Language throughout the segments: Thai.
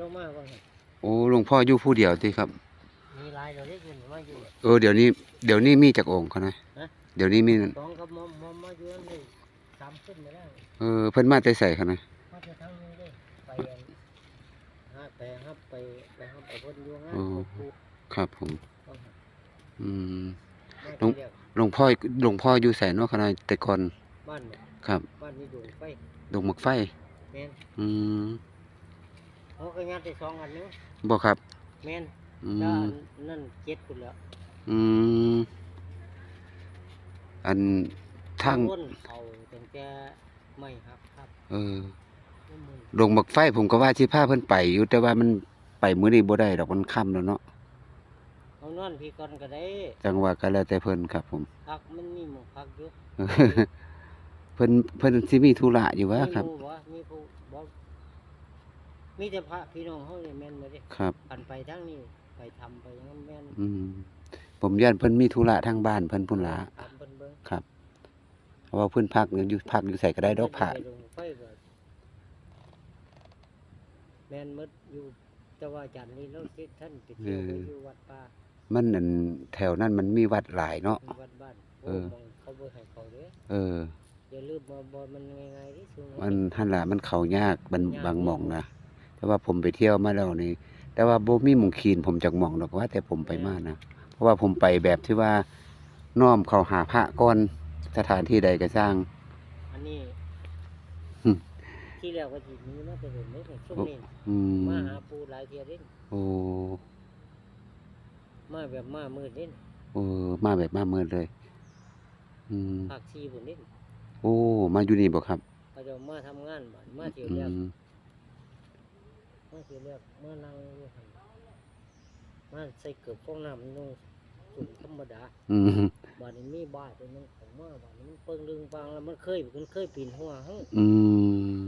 ลงมาบ่เห็นโอ้หลวงพ่ออยู่ผู้เดียวติครับ มีหลายเราได้ยินมาอยู่ เออเดี๋ยวนี้เดี๋ยวนี้มีจากองค์เขานะฮะ เดี๋ยวนี้มีสองกับมอมมอมมาอยู่นั่นเลยสามขึ้นมาแล้วเออเพิ่นมาแต่ใส่เขานะมาจะทั้งนี้เลยไปอันหาไปฮับไปไปฮับไปคนอยู่งานโอ้ครบครับ ผมครูอืมมาหลวงที่เรียกหลวงพ่อหลวงพ่ออยู่ใส่เนาะเขานะแต่ก่อนบ้านเนี่ยครับบ้านมีดวงไฟดงหมักไฟแมนอืม เขาก็งานได้สองอันนึงบ่ครับแมนอืแล้วมอันนั่นเจ็ดคนแล้วอืมอันทางต้นเขาตั้งแต่ไม่ครับครับเออน้ำมันดงหมักไฟผมก็ว่าสิพาเพิ่นไปอยู่แต่ว่ามันไปมื้อนี้บ่ได้ดอกมันค่ำแล้วเนาะเอานอนพี่ก่อนก็ได้จังว่าก็แล้วแต่เพิ่นครับผม พักมันมีหมู่พักอยู่ เพิ่นเพิ่นสิมีธุระอยู่วะครับมีหมู่บ่มีผู้บ่ มีแต่พระพี่น้องเขาเนี่ยแม่นบ่เด้ครับ กันไปทั้งนี้ไปทำไปงั้นแม่นอืม ผมย่านเพิ่นมีธุระทางบ้านเพิ่นพุ่นละทำเพิ่นเบิ่งครับเพราะว่าเพิ่นพักอยู่พักอยู่ใส่ก็ได้ดอกผ่าเพิ่นจะไปลงไฟก็แม่นหมดอยู่แต่ว่าจันทร์นี้เราสิท่านไปเที่ยวไปอยู่วัดป่ามันนั่นแถวนั้นมันมีวัดหลายเนาะมีวัดบ้านเออโมองเขาบ่ให้เขาเด้อเออ อย่าลืมบ่บ่มันง่ายๆที่สุด มันหั่นล่ะมันเข้ายากมันบางหม่องนะ แต่ว่าผมไปเที่ยวมาแล้วนี่แต่ว่าบ่มีหม่องคีนผมจักหม่องดอกว่า แต่ผมไปมานะเพราะว่าผมไปแบบที่ว่าน้อมเข้าหาพระก่อนสถานที่ใดก็สร้าง อันนี้ หึ ที่แล้วก็สิมีมาแต่เห็นเด้อช่วงนี้อืมมาหาปูหลายเที่ยเด้โอ้มาแบบมามืดเด้เออมาแบบมาเมินเลย อืมภาค4พุ่นเด้โอ้ มาอยู่นี่บ่ครับเขาจะมาทำงานบ้านมาเที่ยวอืแรกม มาเที่ยวแรกมานั่งอยู่หั่นมาใส่เกือบฟองน้ำนุ่งสุ่มธรรมดาอืมบ้านนี้มีบ้านตัวนึงของมาบ้านนี้มันเปิงลึงปังแล้วมันเคยมันเคยปีนหัวเฮาอืม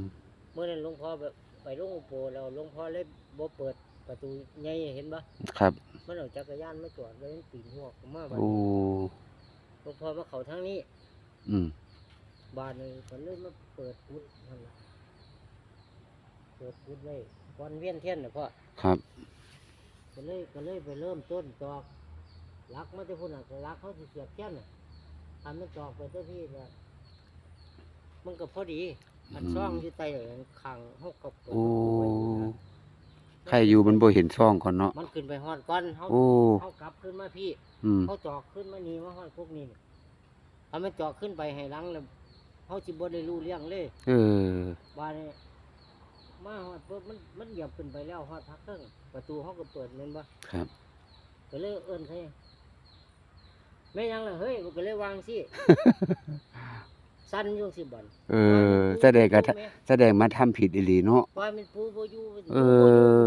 เมื่อนั้นหลวงพ่อแบบไปหลวงอุโปแล้วหลวงพ่อเลยบ่เปิดประตูใหญ่เห็นปะครับ มันเอาจักรยานมาจอดเลยมันปีนหัวเข้ามาบ้านโอ้หลวงพ่อมาเข้าทางนี้ อืมบ้านนี้ก็เลยมาเปิดพุทธนั่นล่ะเปิดพุทธเลย วันเวียนเทียนน่ะพ่อครับ ก็เลยก็เลยไปเริ่มต้นจอกลักมาแต่พุ่นน่ะก็ลักเขาสิเสียบเทียนน่ะทำมันจอกไปเจ้าพี่เนี่ยมันก็พอดีอันช่องอยู่ใต้อันขังเฮาก็เปิดโอ้ไว้อยู่นะใครอยู่มันบ่เห็นช่องก่อนเนาะมันขึ้นไปฮอดก้อนเฮาโอ้เฮากลับขึ้นมาพี่อืมเขาจอกขึ้นมานี่มาฮอดพวกนี้นี่ถ้ามันจอกขึ้นไปให้หลังแล้วเฮาสิบ่ได้รู้เรื่องเลย เออว่านี่ มาฮอดปุ๊บมันมันเหยียบขึ้นไปแล้วฮอดพักเครื่องประตูเฮาก็เปิดแม่นบ่ครับ ก็เลยเอิ้นให้แม่ยังล่ะเฮ้ยมันก็เลยวางสิสั้นอยู่สิบ่อนเออแสดงก็แสดงมาทำผิดอีหลีเนาะว่ามันปูบ่อยู่มันเอ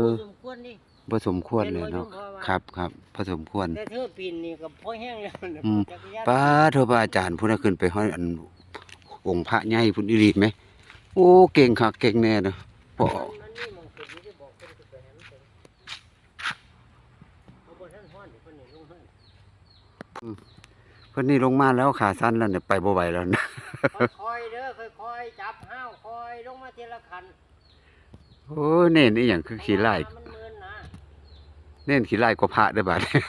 อบ่สมควรนี่บ่สมควรเลยเนาะเป็นบ่ยุ่งเพราะว่าครับครับพอสมควรแต่เธอปีนนี่ก็พอแห้งแล้วนะอืมจักรยานป้าโทรพระอาจารย์พุ่นน่ะขึ้นไปห้อยอันองค์พระใหญ่พุ่นอีหลีไหมโอ้เก่งคักเก่งแน่เนาะ พอมันนี่มองขึ้นนี่ได้บอกเพิ่นสิไปหามันเพิ่นเอาบ่ทันฮ้อนเดี๋ยวเพิ่นนี่ลงให้เพิ่นนี่ลงมาแล้วขาสั้นแล้วเนี่ยไปบ่ไหวแล้วนะค่อยๆเด้อค่อยๆจับห้าวค่อยลงมาทีละคันโอ้ยเน่นนี่หยังคือขี้ไล่มันเมินนะเน่นขี้ไล่กว่าพระเด้อบัดเพิ่น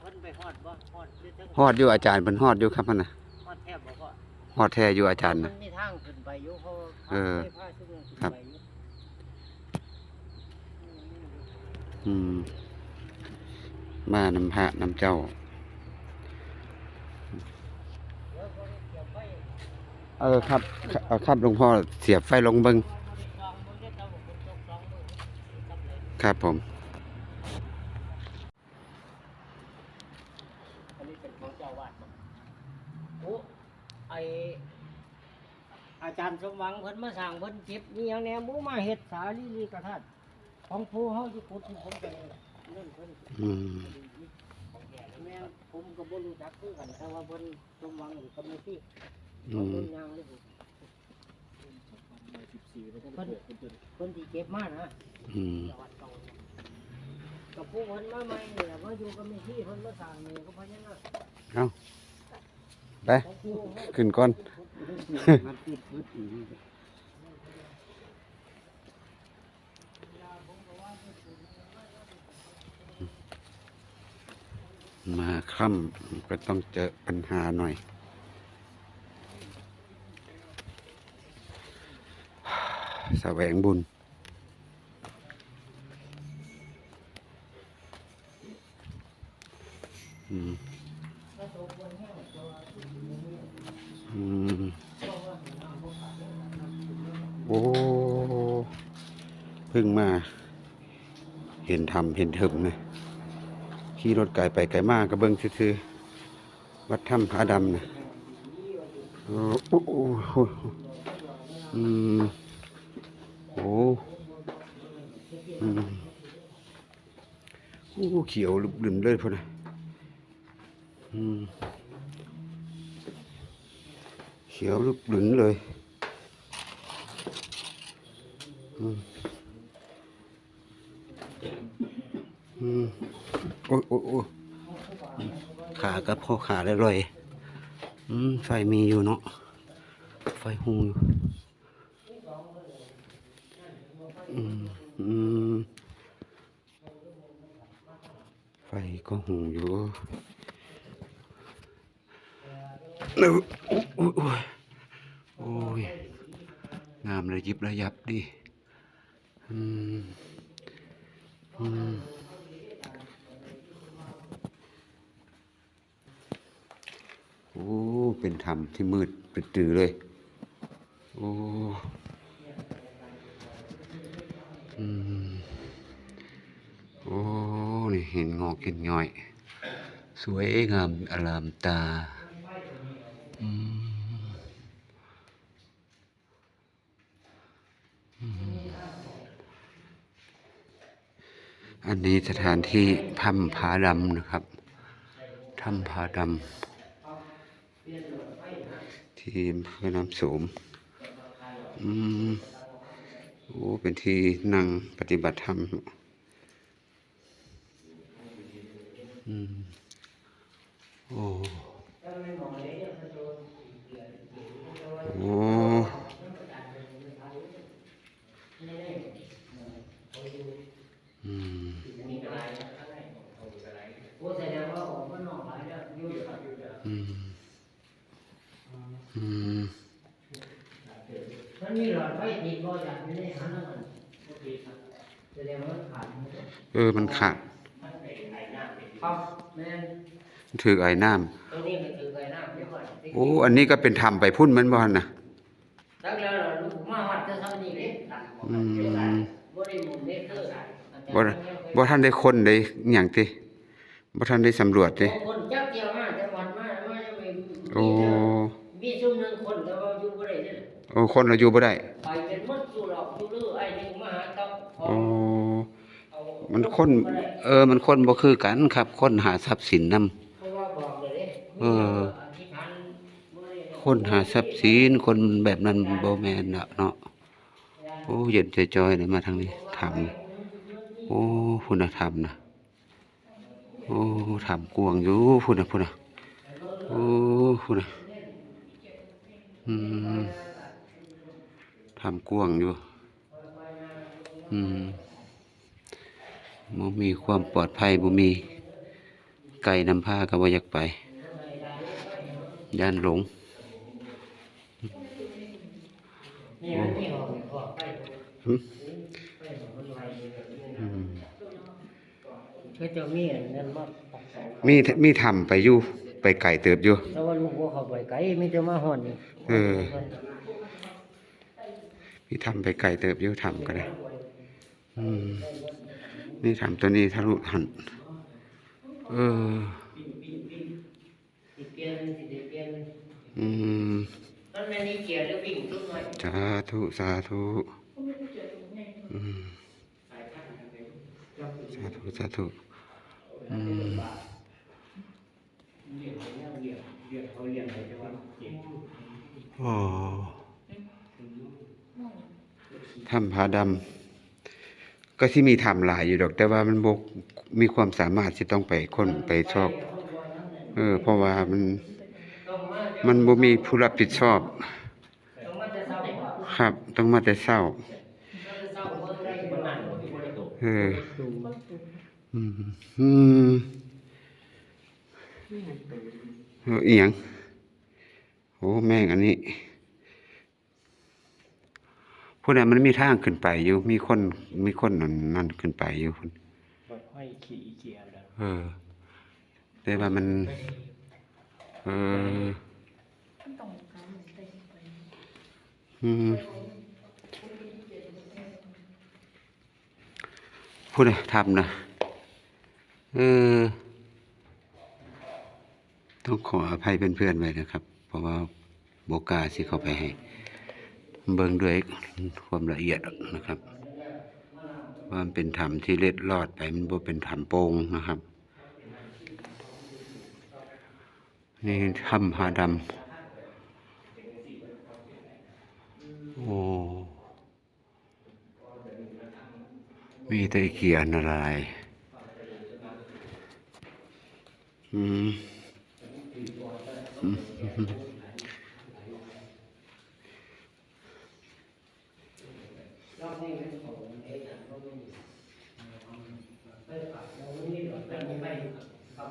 เพิ่นไปฮอดบ่ฮอดอยู่ถึงฮอดอยู่อาจารย์เพิ่นฮอดอยู่ครับหั่นน่ะฮอดแทบบ่พ่อฮอดแท้อยู่อาจารย์มัน่ะนมีทางขึ้นไปอยู่เพราะว่า เออ ครับ อืม มานำพระนำเจ้า เออครับเอาครับหลวงพ่อเสียบไฟลงเบิงลองมึงได้เบคนตกสองครับผม อันนี้เป็นของเจ้าวาดบ่โอ้ไอ อาจารย์สมหวังเพิ่นมาสั่งเพิ่นเจ็บนี่ยังแหน่บ่มาเฮ็ดสาลีลีกระทัดของผู้เฮาสิขุดที่ผมไปเล่นเพิ่นอืมแม่ผมก็บ่รู้จักคือกันแต่ว่าเพิ่นสมหวังอยู่กับมือที่อืเพิ่นมยางเลยเพิ่นเพิ่นที่เก็บมานะอืมกับผู้เพิ่นมาใหม่นี่แหละมาอยู่กับมือที่เพิ่นมาสั่งนี่ก็เพราะงั้นน่ะเอาไปของผู้เฮาขึ้นก่อน มาค่ำก็ต้องเจอปัญหาหน่อยสแสวงบุญ ทำเห็นถิมนะขี่รถไกลไปไกลมากกระเบิงซื่อๆวัดถ้ำผาดำนะโอ้โอ้โอ้โอ้อืมโอ้อืมโอ้เขียวลุกลืมเลยพ่อนะอืมเขียวลุกลืมเลยอืม อื มโอ้ยโอ้ยโอ้ยขากับพ่อขาได้เลยอืมไฟมีอยู่เนาะไฟหุงอยู่อืมอืมไฟก็หุงอยู่เอยโอ้ยโอ้ยโอ้ยงามเลยยิบระยับดิอืมอืม อ้เป็นธรรมที่มืดป็นตื่อเลย โอ้อโอ้นี่เห็นงอกเห็นง่อย สวยงามอลามตาอันนี้สถานที่ถ้ำผาดำนะครับถ้ำผาดำ ที่อำเภอน้ำโสมอืมโอ้เป็นที่นั่งปฏิบัติธรรมอืมโอ้โอ้ อืม โอ้แสดงว่าออกมานอกหลายแล้วอยู่อยู่ครับอยู่ อืม อืม มันมีหลอดไฟติดบ่อยากอยู่ในหันนั่นมันบ่ติดครับแสดงว่ามันขาดหมด เออมันขาดครับแม่นถือไอ้น้ตรงนี้ก็คือไก่น้ำเรียบร้อยำโอ้อันนี้ก็เป็นทำไปพุ่นแมันบ่หั่นนะตั้งแล้วเราลูกมาวัดจะทำนี่เด้อืมบ่ได้หมุนเด้คือบ่บ่ท่านได้คนได้หยังติบ่ท่านได้สำรวจติคนจักเดียวมาจังหวัดมามายังไม่โอ้มีซุ่มหนึงคนแต่ว่าอยู่บ่ได้เด้โอ้คนเราอยู่บ่ได้ มันคน เออ มันคนบ่คือกันครับ คนหาทรัพย์สินนำเพราะว่าบอกเอออธิษฐานบ่ได้คนหาทรัพย์สินคนแบบนั้นบ่แม่นน่ะเนาะโอ้เย็นจอยๆเลยมาทางนี้ทำโอ้คุณธรรมนะโอ้ทำกวางอยู่พุ่นนะพุ่นนะโอ้พุ่นนะอืมทำกวางอยู่ อืม บ่มีความปลอดภัยบ่มีไก่นำผ้าก็บ่อยากไป ย่านหลงนี่มันมีห้องนี่พ่อไปหึไปของคนไทยแบบนี้อืนะมก็จะมีอันนั้นมาปักเสามีมีทำไปอยู่ไปไก่เติบอยู่แต่ว่าลูกบ่เข้าไปไกลมีแต่มาฮ้อนนี่เออมีทำไปไก่เติบอยู่ทำก็ได้อืม นี่ทำตัวนี้ทะลุหันเออสิเปลี่ยนสิได้เปลี่ยนอืมนั่นแม่นี่เกียร์แล้ววิ่งทุกหน่อยสาธุสาธุอืมสาธุสาธุอืมเรียกเขาเรียกเรียกเขาเรียกอะไรแต่ว่าเจ็บโอ้ถ้ำผาดำ ก็ที่มีทำหลายอยู่ดอก แต่ว่ามันบกมีความสามารถที่ต้องไปค้นไปชอบ เออ เพราะว่ามันมันบ่มีผู้รับผิดชอบ ครับ ต้องมาแต่เศร้าเศร้าเบิ่งได้บ่นั่นบ่ได้ตกเอออืมอืมเอออีหยังโอ้แม่งอันนี้ ผู้ใดมันมีทางขึ้นไปอยู่ มีคนมีคนนั่นนั่นขึ้นไปอยู่พุ่นแบบห้อยขี่อีเกียแล้วเออแต่ว่ามัน เออต้องการเต็มไปอืมผู้ใดทำนะเออต้องขออภัยเพื่อนๆไว้นะครับ เพราะว่าโบกล้าสิเข้าไปให้ เบิ่งด้วยความละเอียดนะครับ ว่ามันเป็นธรรมที่เล็ดลอดไปมันบ่เป็นธรรมโป่งนะครับ นี่ถ้ำผาดำโอ้มีแตะเกียนอะไรอืมอืม รอบนี้เป็นของเอ๊ะรอบนี้ไปปากเราไม่ได้หรอกแต่ไม่ไปครับ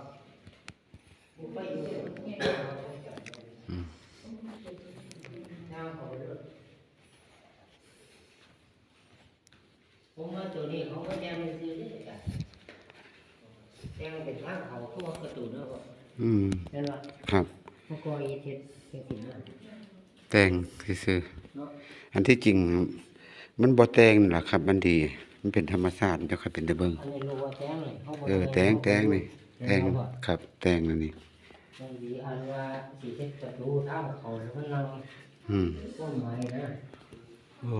ไปอยู่เนี่ยทางเขาเด้อผมว่าตัวนี้เขาก็แจ้งเป็นซื้อนี่จ้ะแจ้งเป็นทางเขาทั่วกระตูนเนาะ อืม เห็นป่ะ ครับ มันก็อีเท็ดเป็นสิ่งนั้น แต่งซื่อเนาะๆอันที่จริง มันบ่แต่งนั่นล่ะครับ มันดี มันเป็นธรรมชาติมันจะค่อยเป็นตะเบิงอันนี้รู้ว่าแจ้งเลยขาบ่เออ แต่งแต่งนี่แต่งเห็นบ่ครับ แต่งนั่นนี่บางทีอันว่าสีเท็ดประตูทางเขาแล้วมันนั่งอืมต้นไม้นะโอ้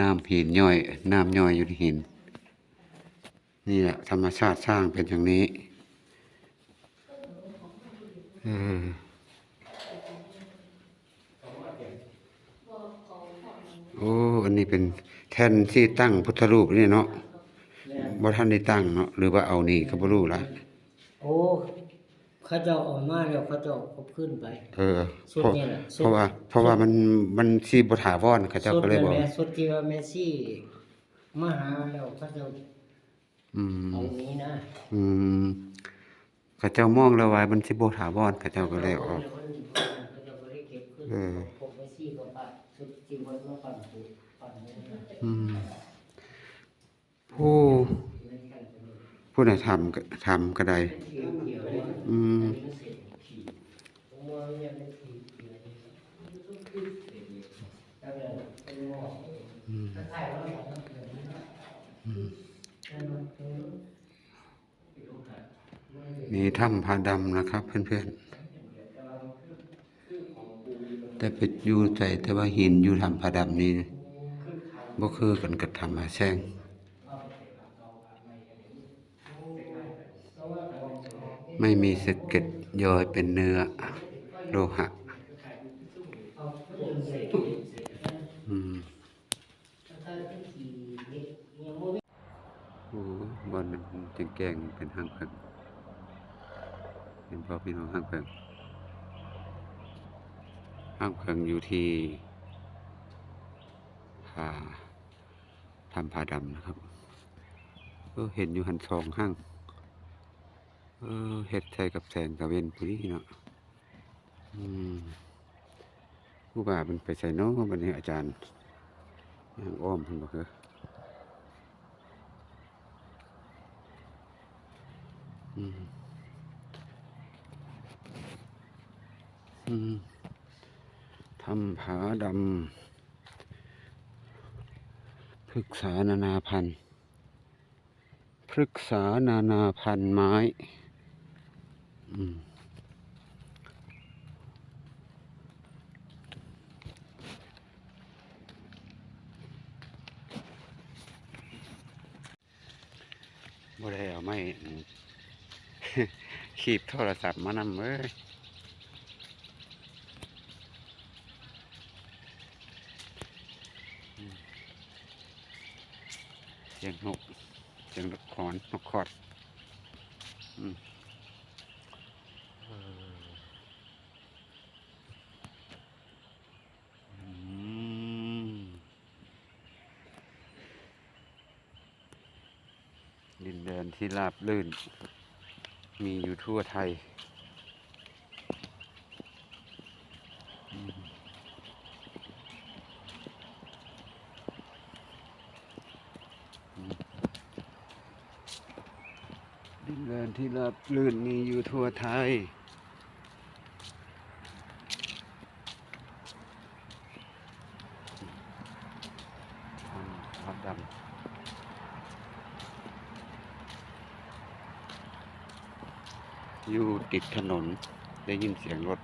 น้ำหินย่อยน้ำย่อยอยู่ในหิน นี่แหละธรรมชาติสร้างเป็นอย่างนี้เออ โอ้ อันนี้เป็นแท่นที่ตั้งพุทธรูปนี่เนาะเนี่ยบ่ท่านได้ตั้งเนาะหรือว่าเอานี่ก็บ่รู้ละโอ้เขาเจะออกมาแล้วเขาเจะเอาขึ้นไป เออสุดเพราะนี่แหละสุดเพราะว่า เพราะว่ามันมันสิบ่ถาวรเขาเจ้าก็เลยบอกสุดนั่นแหละสุดที่ว่าเมสซี่มาหาแล้วเขาจะอืมเอานี้นะอืมเขาเจ้ามองแล้วว่ามันสิบ่ถาวรเขาเจ้าก็เลยเออกเขาจะบ่ได้เก็บขึ้นเออ พวกเมสซี่ก็ปั ดสุดที่ว่ามาปั่นปูปั่นนี่นะอืมผู้ในแข่งกันนี่ผู้ใดทำก็ทำก็ได้ เขียวเขียวเนี่ยอืมอืมถ้าถ่ายว่าสองแบบนี้นะอืมแล้วมันเป็นนี่ถ้ำผาดำนะครับเพื่อนๆ แต่ไปอยู่ใจแต่ว่าหินอยู่ถ้ำผาดำนี่บ่คือกันกับถ้ำผาแซงไม่มีสะเก็ดย้อยเป็นเนื้อโลหะอืมโอ้บอลมันจึงแกงเป็นห้างเพิงเห็นพ่อพี่น้องห้างเพิง ห้างเพิงอยู่ที่ผาทำผาดำนะครับเออเห็นอยู่หันสองห้างเออเฮ็ดใส่กับแสงกับเวนผู้นี้เนาะอืมผู้บ่ามันไปใส่น้องบันนี้อาจารย์ยังอ้อมเพิ่นบอกเอออืมอืม ทำผาดำพฤกษานานาพันธุ์พฤกษานานาพันธุ์ไม้มบ่ได้เอาไม้ขีบโทรศัพท์มานำเอ้ยอืมเสียงนกเสียงนกขอนนกขอดอืมเอออืมดินแดนที่ราบลื่น มีอยู่ทั่วไทยอืมอืมดินแดน ที่ราบลื่นมีอยู่ทั่วไทย พัดดำอยู่ติดถนนได้ยินเสียงรถ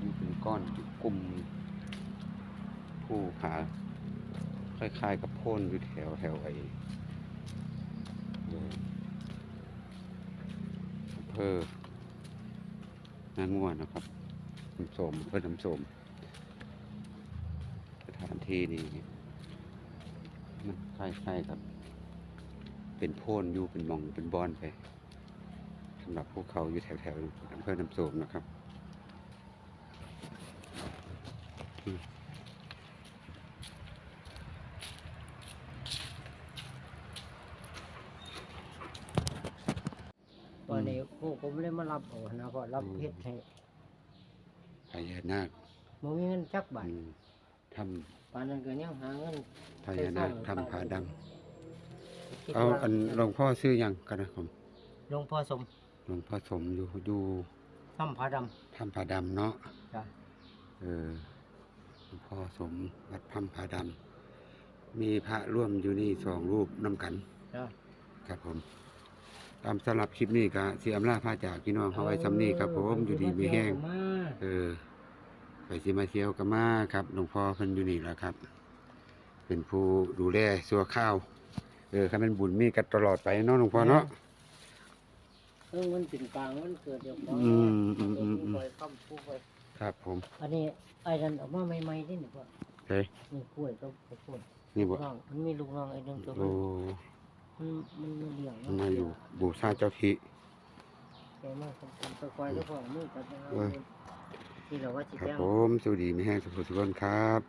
นี่เป็นก้อนกลุ่มผู้ผา คล้ายๆกับโพ่นอยู่แถวแถวไอ้เอ่ออำเภอนางง่วนนะครับน้ำส้มเพื่อน้ำส้มสถานที่นี้มันคล้ายๆกับ เป็นโพ่นอยู่เป็นมองเป็นบอนไปสำหรับพวกเขาอยู่แถวๆอำเภอน้ำส้มนะครับอืม วันนี้พวกผมเลยมารั บเอานะเพราะรับเฮ็ดให้พญานาคบ่มีเงินจักบาทอืมทปานนั้นก็ยังหาเงินำพญานาคทำผาดคิดำเอาว่าอันหลวงพ่อซื้อยังกันนะครับหลวงพ่อสมหลวงพ่อสมอยู่อยู่ทำผาดำถ้ำผาดำเนาะจ้ะเออหลวงพ่อสมวัดถ้ำผาดำมีพระร่วมอยู่นี่สองรูปนำกัน จ้ะครับผม ตามสำหรับคลิปนี้ก็สีอำลาพาจากพี่น้องเขาไว้สำนี้ครับผมอยู่ดีมีแห้งมาเออไปสิมาเที่ยวกันมาครับหลวงพ่อเพิ่นอยู่นี่แหล้วครับ เป็นผู้ดูแลสัวข้าว เออคันเป็นบุญมีกันตลอดไปเนาะหลวงพ่อเนาะเออมันเป็นกลางมันเกิดเดี๋ยวของอืมอืมอืมอืมผู้ไปค้ำผู้ไปครับผมอันนี้ไอ้นั่นออกมาใหม่ๆนี่นี่พ่อเฮ้ยนี่กล้วยก็ข้าวโพดนี่ลูบ่กน้องมันมีลูกน้องไอ้หนึงตัวโอ้ มันมันมันเลี้ยงมันมาอยู่บูชาเจ้าที่แกมาผมผมตะควายแล้วพ่อมือกันเออที่เราว่าสิครับแจ้งผมสวัสดีมีแห้งสุขสุขคนครับ